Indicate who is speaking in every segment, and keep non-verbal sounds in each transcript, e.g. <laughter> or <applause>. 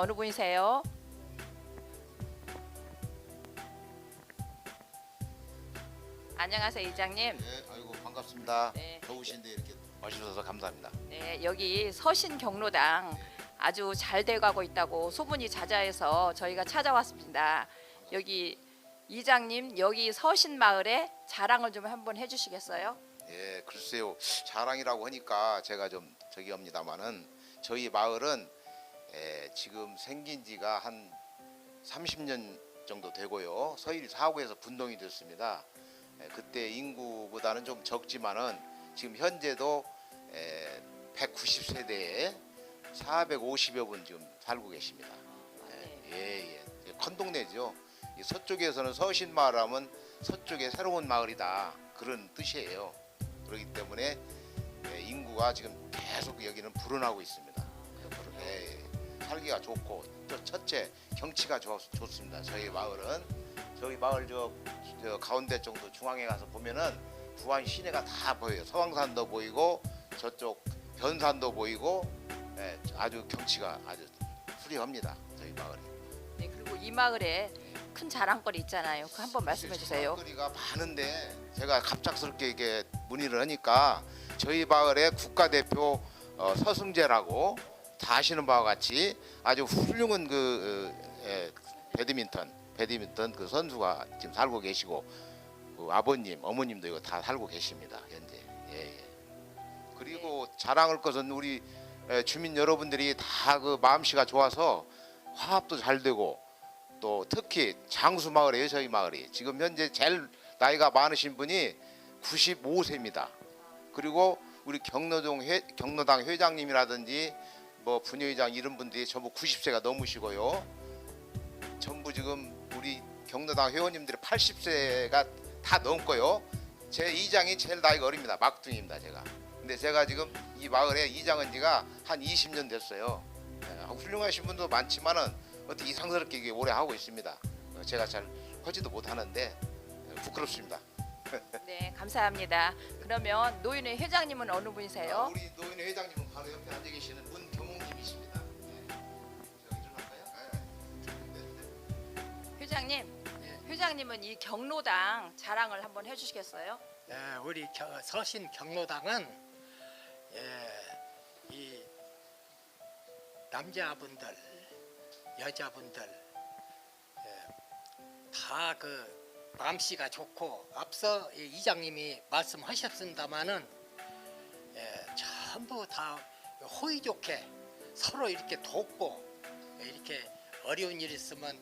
Speaker 1: 어느 분이세요? 안녕하세요 이장님.
Speaker 2: 네, 아이고 반갑습니다.
Speaker 1: 네.
Speaker 2: 더우신데 이렇게 와주셔서 감사합니다.
Speaker 1: 네, 여기 서신 경로당 아주 잘 돼가고 있다고 소문이 자자해서 저희가 찾아왔습니다. 여기 이장님 여기 서신 마을에 자랑을 좀 한번 해주시겠어요?
Speaker 2: 예, 글쎄요 자랑이라고 하니까 제가 좀 저기 합니다만은 저희 마을은 예, 지금 생긴 지가 한 30년 정도 되고요. 서일 사구에서 분동이 됐습니다. 예, 그때 인구보다는 좀 적지만은 지금 현재도 예, 190세대에 450여 분 지금 살고 계십니다. 예, 예, 예. 예, 큰 동네죠. 이 서쪽에서는 서신마을 하면 서쪽에 새로운 마을이다 그런 뜻이에요. 그렇기 때문에 예, 인구가 지금 계속 여기는 불어나고 있습니다. 예, 예. 살기가 좋고 또 첫째 경치가 좋, 좋습니다. 저희 마을은 저희 마을 저, 저 가운데 정도 중앙에 가서 보면은 부안 시내가 다 보여요. 서왕산도 보이고 저쪽 변산도 보이고 예, 아주 경치가 아주 훌륭합니다. 저희 마을이.
Speaker 1: 네, 그리고 이 마을에 큰 자랑거리 있잖아요. 그 한번 말씀해 주세요.
Speaker 2: 거리가 많은데 제가 갑작스럽게 이게 문의를 하니까 저희 마을의 국가대표 어, 서승재라고 다 아시는 바와 같이 아주 훌륭한 그 어, 예, 배드민턴 배드민턴 그 선수가 지금 살고 계시고 그 아버님 어머님도 이거 다 살고 계십니다 현재 예, 예. 그리고 자랑할 것은 우리 예, 주민 여러분들이 다 그 마음씨가 좋아서 화합도 잘 되고 또 특히 장수 마을이에요 저희 마을이 지금 현재 제일 나이가 많으신 분이 95세입니다. 그리고 우리 경로동 회, 경로당 회장님이라든지 뭐 분회장 이런 분들이 전부 90세가 넘으시고요. 전부 지금 우리 경로당 회원님들이 80세가 다 넘고요. 제 이장이 제일 나이가 어립니다. 막둥입니다 제가. 근데 제가 지금 이 마을에 이장한 지가 한 20년 됐어요. 예, 훌륭하신 분도 많지만은 어떻게 이상스럽게 이게 오래 하고 있습니다. 어, 제가 잘 하지도 못하는데 어, 부끄럽습니다.
Speaker 1: 네, 감사합니다. 그러면 노인회 회장님은 어느
Speaker 2: 아,
Speaker 1: 분이세요?
Speaker 2: 우리 노인회 회장님은 바로 옆에 앉아 계시는 문 네. 저기 좀 할까요? 네.
Speaker 3: 네.
Speaker 1: 회장님, 회장님은 이 경로당 자랑을 한번 해주시겠어요?
Speaker 3: 예, 우리 겨- 서신 경로당은 예, 이 남자분들, 여자분들 예, 다그 마음씨가 좋고 앞서 이 이장님이 말씀하셨습니다마는 예, 전부 다 호의 좋게 서로 이렇게 돕고 예, 이렇게 어려운 일 있으면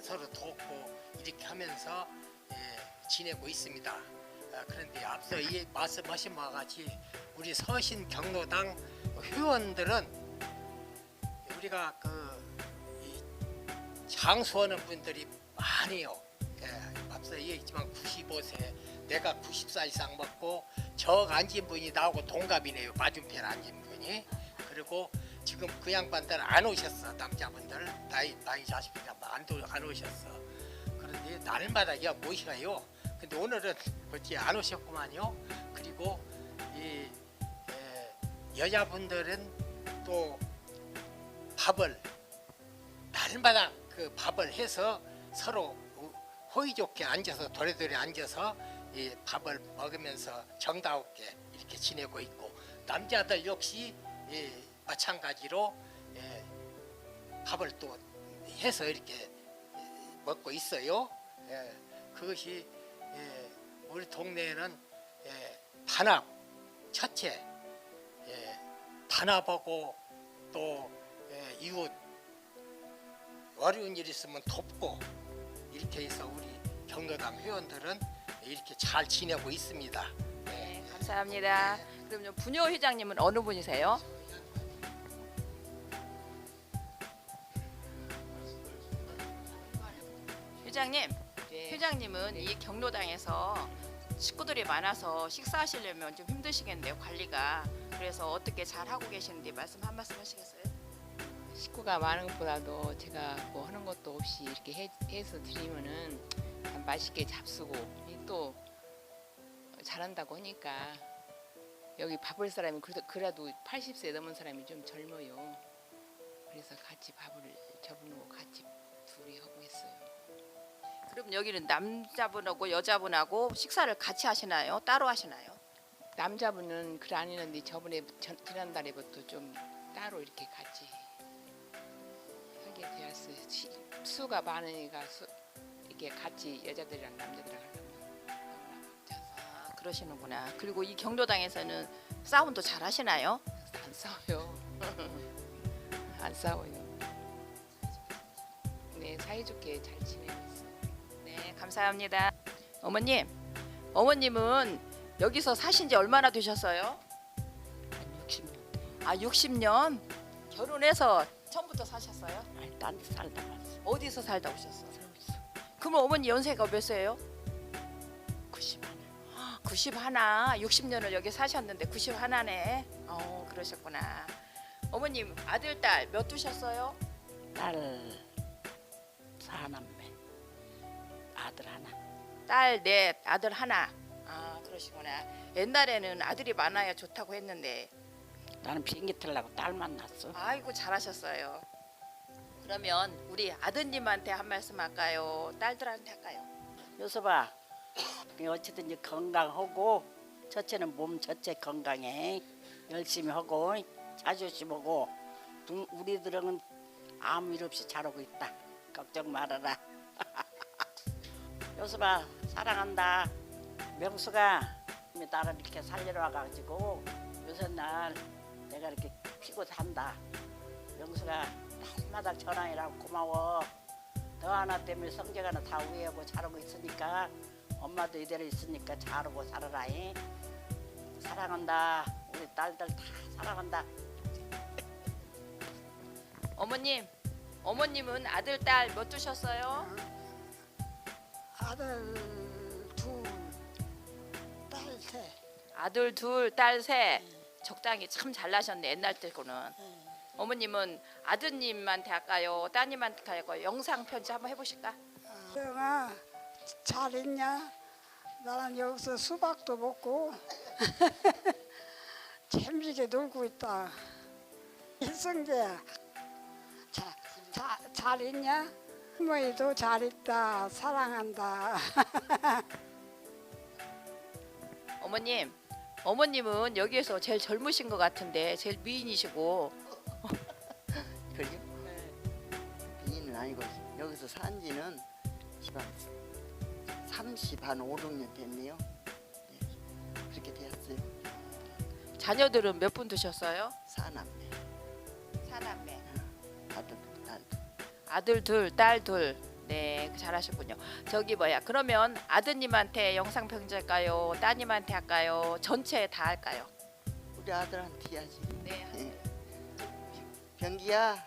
Speaker 3: 서로 돕고 이렇게 하면서 예, 지내고 있습니다. 아, 그런데 앞서 이 말씀하신 바와 같이 우리 서신 경로당 회원들은 우리가 그이 장수하는 분들이 많이요. 예, 앞서 얘기했지만 95세, 내가 90살 이상 먹고 저 앉은 분이 나하고 동갑이네요. 맞은편 앉은 분이. 그리고 지금 그 양반들 안 오셨어. 남자분들 나이 나이 자식이 안, 도- 안 오셨어. 그런데 날마다 야 모시가요. 근데 오늘은 어찌 안 오셨구만요. 그리고 이 에, 여자분들은 또 밥을 날마다 그 밥을 해서 서로 호의 좋게 앉아서 도래도래 앉아서 이 밥을 먹으면서 정다롭게 이렇게 지내고 있고 남자들 역시 이 마찬가지로 예, 밥을 또 해서 이렇게 먹고 있어요. 예, 그것이 예, 우리 동네에는 예, 단합 첫째 예, 단합하고 또 예, 이웃 어려운 일 있으면 돕고 이렇게 해서 우리 경로당 회원들은 이렇게 잘 지내고 있습니다.
Speaker 1: 네, 감사합니다. 그럼요, 분녀 회장님은 어느 분이세요? 회장님,
Speaker 4: 네.
Speaker 1: 회장님은 이 경로당에서 식구들이 많아서 식사하시려면 좀 힘드시겠네요, 관리가. 그래서 어떻게 잘 하고 계시는지 말씀 한 말씀 하시겠어요?
Speaker 4: 식구가 많은 것보다도 제가 뭐 하는 것도 없이 이렇게 해, 해서 드리면은 참 맛있게 잡수고 이또 잘한다고 하니까 여기 밥을 사람이 그래도, 그래도 80세 넘은 사람이 좀 젊어요. 그래서 같이 밥을 저분하고 같이 둘이 하고 있어요.
Speaker 1: 그럼 여기는 남자분하고 여자분하고 식사를 같이 하시나요? 따로 하시나요?
Speaker 4: 남자분은 그래 안 했는데 저번에 전, 지난달에부터 좀 따로 이렇게 같이 하게 되었어요. 시- 수가 많으니까 수, 이렇게 같이 여자들이랑 남자들이랑 하려면 너무나 벅차서
Speaker 1: 아, 그러시는구나. 그리고 이 경로당에서는 싸움도 잘 하시나요?
Speaker 4: 안 싸워요. <laughs> 안 싸워요. 네 사이좋게 잘 지내고 있어요.
Speaker 1: 네, 감사합니다. 어머님, 어머님은 여기서 사신 지 얼마나 되셨어요?
Speaker 5: 한 60년
Speaker 1: 아, 60년. 결혼해서 처음부터 사셨어요?
Speaker 5: 아니 딴데 살다 갔어
Speaker 1: 어디서 살다 오셨어?
Speaker 5: 서울서
Speaker 1: 그러면 어머니 연세가 몇 세예요?
Speaker 5: 90만
Speaker 1: 91. 60년을 여기 사셨는데 91네. 어, 그러셨구나. 어머님 아들 딸 몇 두셨어요?
Speaker 5: 딸 사남매 아들 하나
Speaker 1: 딸 넷, 아들 하나. 아, 그러시구나. 옛날에는 아들이 많아야 좋다고 했는데
Speaker 5: 나는 비행기 타려고 딸 만났어
Speaker 1: 아이고 잘하셨어요. 그러면 우리 아드님한테 한 말씀 할까요? 딸들한테 할까요?
Speaker 5: 요서봐 어찌든지 건강하고 첫째는 몸 첫째 건강해 열심히 하고 자존심 하고 두- 우리들은 아무 일 없이 잘하고 있다 걱정 말아라 <laughs> 요서봐 사랑한다. 명수가 나를 이렇게 살리러 와가지고 요새 날 내가 이렇게 피고 산다. 명수가 날마다 전화해라 고마워. 너 하나 때문에 성재가 다 우애하고 잘하고 있으니까 엄마도 이대로 있으니까 잘하고 살아라 잉? 사랑한다. 우리 딸들 다 사랑한다.
Speaker 1: 어머님, 어머님은 아들 딸 몇 두셨어요?
Speaker 6: 아들 둘, 딸 셋.
Speaker 1: 아들 둘, 딸 셋. 적당히 참 잘나셨네 옛날 때고는. 어머님은 아드님한테 할까요? 따님한테 할까요? 영상 편지 한번 해보실까?
Speaker 6: 영아 잘 있냐? 나는 여기서 수박도 먹고 <laughs> 재미있게 놀고 있다. 일성재야, 자, 자, 잘 있냐? 할머니도 잘 있다. 사랑한다. <laughs>
Speaker 1: 어머님, 어머님은 여기에서 제일 젊으신 것 같은데 제일 미인이시고 <laughs>
Speaker 7: 그래요? 비인은 아니고 여기서 산 지는 지금 30, 한 5, 6년 됐네요. 네, 그렇게 되었어요.
Speaker 1: 자녀들은 몇 분 두셨어요?
Speaker 7: 사남매,
Speaker 1: 사남매.
Speaker 7: 아들, 딸.
Speaker 1: 아들 둘, 딸 둘. 네, 잘하셨군요. 저기 뭐야? 그러면 아드님한테 영상 편지할까요? 따님한테 할까요? 전체 다 할까요?
Speaker 7: 우리 아들한테 해야지.
Speaker 1: 네. <laughs>
Speaker 7: 예. 병기야,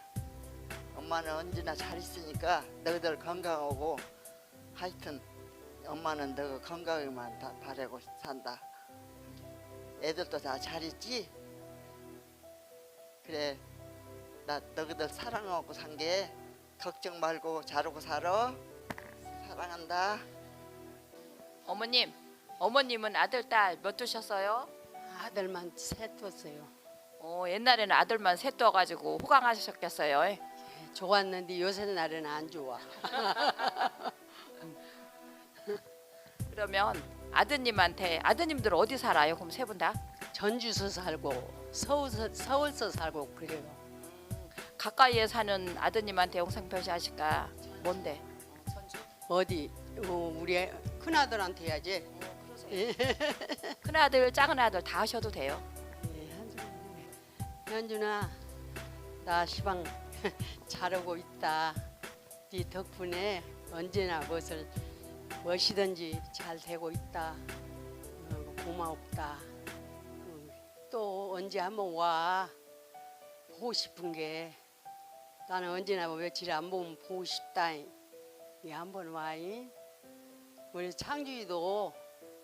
Speaker 7: 엄마는 언제나 잘 있으니까 너희들 건강하고 하여튼 엄마는 너가 건강에만 다 바라고 산다. 애들도 다 잘 있지? 그래, 나 너희들 사랑하고 산 게 걱정 말고 잘하고 살아. 사랑한다.
Speaker 1: 어머님, 어머님은 아들 딸 몇 두셨어요?
Speaker 8: 아들만 셋 뒀어요.
Speaker 1: 어, 옛날에는 아들만 셋 떠가지고 호강하셨겠어요.
Speaker 8: 예, 좋았는데 요새 날에는 안 좋아. <laughs>
Speaker 1: 그러면 아드님한테 아드님들 어디 살아요? 그럼 세 분 다?
Speaker 8: 전주서 살고 서울서 서울서 살고 그래요.
Speaker 1: 가까이에 사는 아드님한테 영상 편지 하실까? 뭔데?
Speaker 8: 어디 어, 우리 큰 아들한테 해야지.
Speaker 1: 큰 아들, 작은 아들 다 하셔도 돼요.
Speaker 8: 예, 현준아, 현준아, 나 시방 <laughs> 잘하고 있다. 네 덕분에 언제나 무엇을 무엇이든지 잘 되고 있다. 어, 고마웠다. 어, 또 언제 한번 와 보고 싶은 게 나는 언제나 뭐 며칠 안 보면 보고 싶다. 이 한번 와. 이. 우리 창주이도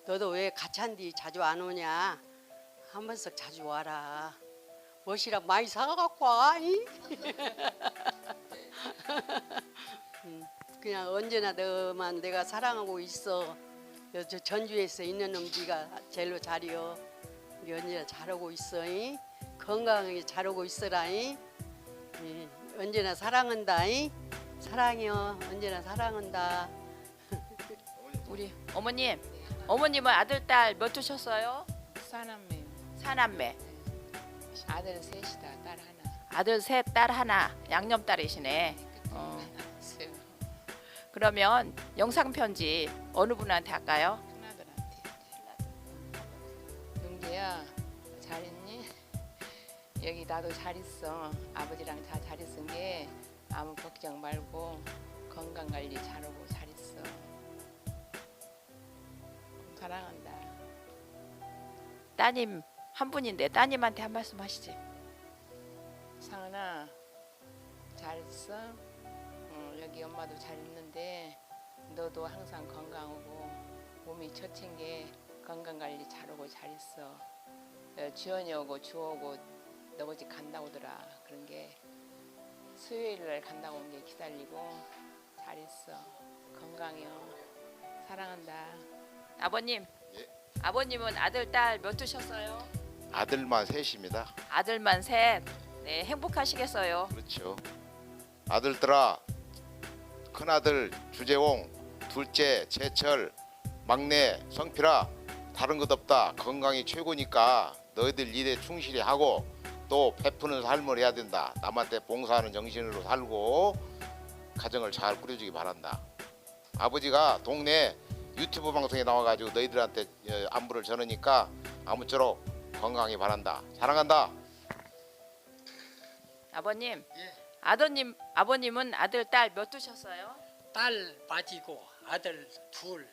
Speaker 8: 너도 왜 가찬디 자주 안 오냐? 한 번씩 자주 와라. 멋이랑 많이 사갖고 와. 이? <laughs> 음, 그냥 언제나 너만 내가 사랑하고 있어. 여- 저 전주에서 있는 놈 네가 제일로 잘이여. 우리 언제나 잘하고 있어. 이? 건강하게 잘하고 있어라. 이? 이, 언제나 사랑한다. 이? 사랑해요. 언제나 사랑한다. <laughs>
Speaker 1: 우리 어머님, 어머님은 아들 딸 몇 두셨어요?
Speaker 4: 사남매요.
Speaker 1: 사남매.
Speaker 4: 아들 셋이다, 딸 하나.
Speaker 1: 아들 셋, 딸 하나. 양념 딸이시네. 어. 그러면 영상 편지 어느 분한테 할까요?
Speaker 4: 여기 나도 잘 있어. 아버지랑 다 잘 있은 게 아무 걱정 말고 건강 관리 잘하고 잘 있어. 사랑한다.
Speaker 1: 따님 한 분인데 따님한테 한 말씀 하시지.
Speaker 4: 상은아, 잘 있어? 어, 여기 엄마도 잘 있는데 너도 항상 건강하고 몸이 처친 게 건강 관리 잘하고 잘 있어. 어, 지원이 오고 주오고 너희 집 간다고 더라 그런 게 수요일 날 간다고 온게 기다리고 잘 있어. 건강해요. 사랑한다.
Speaker 1: 아버님.
Speaker 2: 예.
Speaker 1: 아버님은 아들 딸 몇 두셨어요?
Speaker 2: 아들만 셋입니다.
Speaker 1: 아들만 셋. 네, 행복하시겠어요.
Speaker 2: 그렇죠. 아들들아, 큰 아들 주재홍, 둘째 재철, 막내 성필아, 다른 것 없다. 건강이 최고니까 너희들 일에 충실히 하고 또 베푸는 삶을 해야 된다. 남한테 봉사하는 정신으로 살고 가정을 잘 꾸려주기 바란다. 아버지가 동네 유튜브 방송에 나와가지고 너희들한테 어, 안부를 전하니까 아무쪼록 건강히 바란다. 사랑한다.
Speaker 1: 아버님.
Speaker 3: 예.
Speaker 1: 아버님 아버님은 아들 딸 몇 두셨어요?
Speaker 3: 딸 빠지고 아들 둘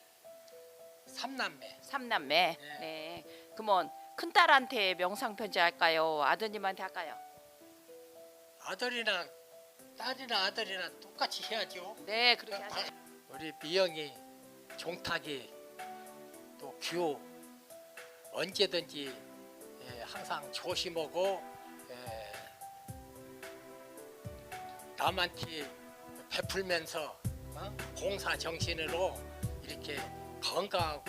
Speaker 3: 삼남매
Speaker 1: 삼남매.
Speaker 3: 네.
Speaker 1: 네. 그러면 큰 딸한테 명상 편지 할까요? 아드님한테 할까요?
Speaker 3: 아들이나 딸이나 아들이나 똑같이 해야죠.
Speaker 1: 네, 그렇게 하죠.
Speaker 3: 우리 미영이 종탁이 또규 언제든지 예, 항상 조심하고 예, 남한테 베풀면서 어? 봉사 정신으로 이렇게 건강하고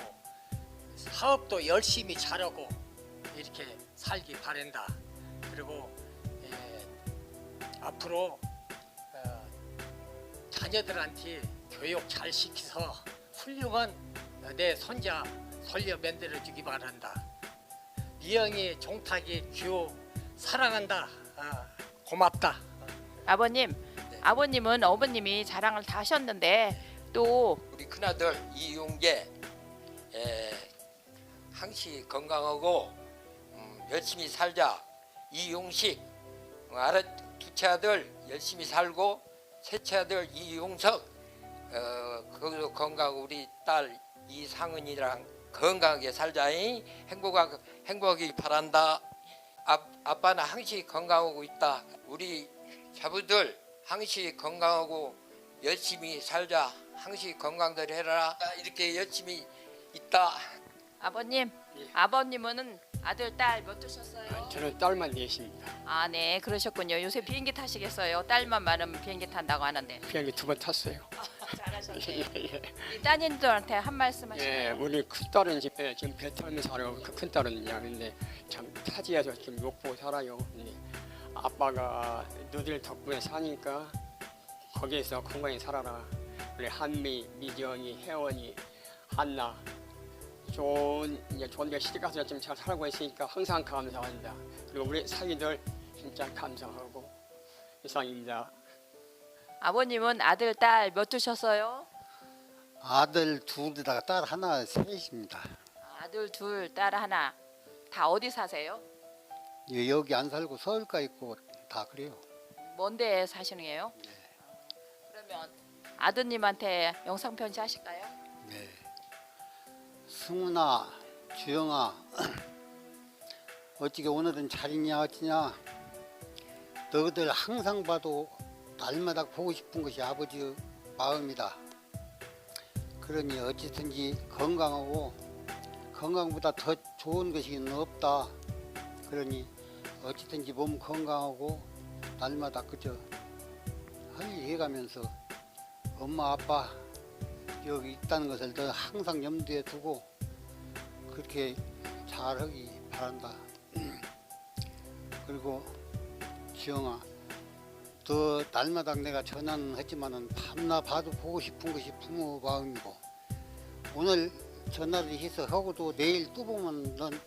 Speaker 3: 사업도 열심히 잘하고 이렇게 살기 바란다. 그리고 예, 앞으로 어, 자녀들한테 교육 잘 시켜서 훌륭한 내 손자 손녀 만들어 주기 바란다. 미영이 종탁이 규 사랑한다. 아, 고맙다.
Speaker 1: 아버님,
Speaker 3: 네.
Speaker 1: 아버님은 어머님이 자랑을 다 하셨는데 또
Speaker 9: 우리 큰아들 이용재 에, 항시 건강하고 음, 열심히 살자. 이용식 어, 알아 두째 아들 열심히 살고 셋째 아들 이용석 어, 거기도 건강하고 우리 딸 이상은이랑 건강하게 살자잉. 행복하 행복하기 바란다. 아, 아빠는 항시 건강하고 있다. 우리 자부들 항시 건강하고 열심히 살자. 항시 건강들 해라. 이렇게 열심히 있다.
Speaker 1: 아버님,
Speaker 9: 예.
Speaker 1: 아버님은 아들 딸 몇 두셨어요?
Speaker 10: 저는 딸만 넷입니다.
Speaker 1: 아, 네, 그러셨군요. 요새 비행기 타시겠어요? 딸만 많으면 비행기 탄다고 하는데
Speaker 10: 비행기 두 번 탔어요.
Speaker 1: 잘하셨네요. <laughs>
Speaker 10: 예,
Speaker 1: 이 따님들한테 한 말씀
Speaker 10: 예,
Speaker 1: 하시나요?
Speaker 10: 우리 큰 딸은 예, 지금 배 타면서 살아요. 그큰 딸은 야 근데 참 타지에서 좀 욕보고 살아요. 근데 아빠가 너들 덕분에 사니까 거기에서 건강히 살아라. 우리 한미, 미정이, 혜원이, 한나 좋은 이제 좋은 데 시집 가서 좀잘 살고 있으니까 항상 감사한다. 그리고 우리 사위들 진짜 감사하고 이상입니다.
Speaker 1: 아버님은 아들 딸 몇 두셨어요?
Speaker 11: 아들 둘에다가 딸 하나 셋입니다.
Speaker 1: 아들 둘, 딸 하나. 다 어디 사세요?
Speaker 11: 예, 여기 안 살고 서울가 있고 다 그래요.
Speaker 1: 먼데 사시는 게요? 그러면 아드님한테 영상 편지 하실까요?
Speaker 11: 네. 승훈아, 주영아, <clears throat> 어찌게 오늘은 잘 있냐 어찌냐? 너희들 항상 봐도 날마다 보고 싶은 것이 아버지 마음이다. 그러니 어찌든지 건강하고 건강보다 더 좋은 것이 없다. 그러니 어찌든지 몸 건강하고 날마다 그저 할일 해가면서 엄마 아빠 여기 있다는 것을 너 항상 염두에 두고 그렇게 잘하기 바란다. 그리고 지영아 또 날마다 내가 전화는 했지만은 밤낮 봐도 보고 싶은 것이 부모 마음이고 오늘 전화를 해서 하고도 내일 또 보면 넌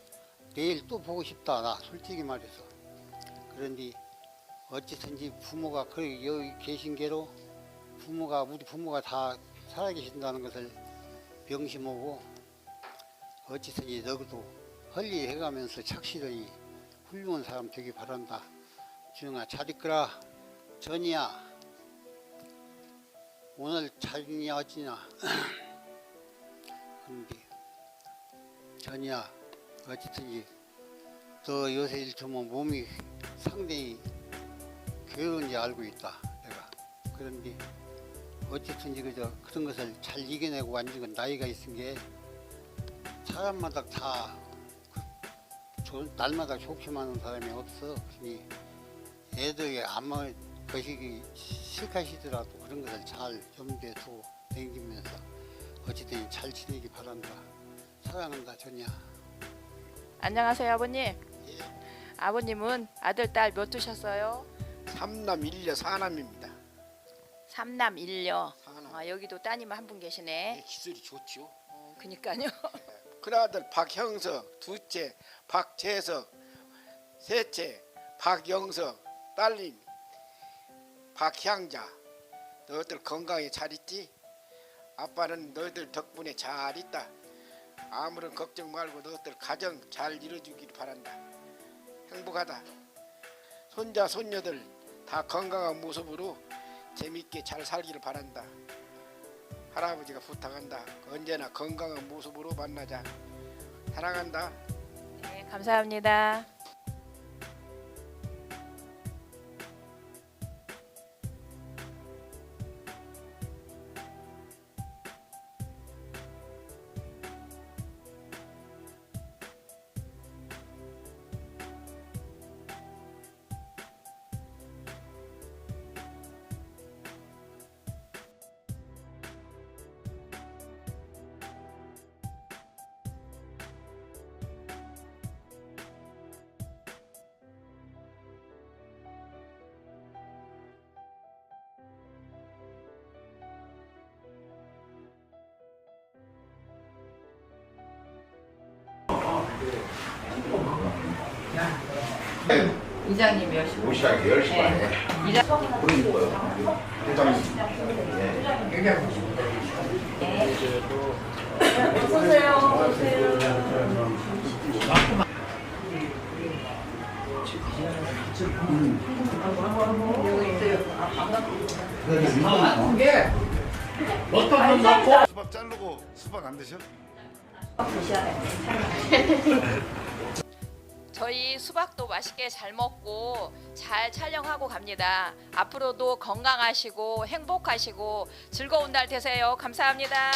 Speaker 11: 내일 또 보고 싶다 나 솔직히 말해서 그런데 어찌든지 부모가 그 여기 계신 게로 부모가 우리 부모가 다 살아계신다는 것을 명심하고 어찌든지 너도 헐리 해가면서 착실히 훌륭한 사람 되기 바란다. 주영아 잘 있거라. 전이야 오늘 잘 있냐 어찌냐. 근데 전이야 어찌든지 너 요새 일처면 몸이 상당히 괴로운지 알고 있다 내가 그런데 어쨌든지 그저 그런 것을 잘 이겨내고 완전 건 나이가 있은 게 사람마다 다 그, 좋은- 날마다 좋게만 하는 사람이 없어. 그러니 애들이 아마 것이 실컷이더라도 그런 것을 잘 염두에 두고 댕기면서 어쨌든 잘 지내기 바란다. 사랑한다 전이야.
Speaker 1: 안녕하세요 아버님. 아버님은 아들 딸 몇 두셨어요?
Speaker 12: 삼남 일녀 사남입니다.
Speaker 1: 삼남 일녀.
Speaker 12: 사남.
Speaker 1: 아, 여기도 따님 한 분 계시네.
Speaker 12: 기술이 좋죠.
Speaker 1: 어, 그니까요. <laughs>
Speaker 12: 큰아들 박형석, 둘째 박재석, 셋째 박영석, 딸님 박향자. 너희들 건강히 잘 있지? 아빠는 너희들 덕분에 잘 있다. 아무런 걱정 말고 너희들 가정 잘 이루어주길 바란다. 행복하다. 손자 손녀들 다 건강한 모습으로 재밌게 잘 살기를 바란다. 할아버지가 부탁한다. 언제나 건강한 모습으로 만나자. 사랑한다.
Speaker 1: 네, 감사합니다. 이장님 열심히.
Speaker 2: 오시라게 열심히
Speaker 1: 네. 이장.
Speaker 13: 수박 자르고 수박 안 드셔?
Speaker 1: 저희 수박도 맛있게 잘 먹고 잘 촬영하고 갑니다. 앞으로도 건강하시고 행복하시고 즐거운 날 되세요. 감사합니다.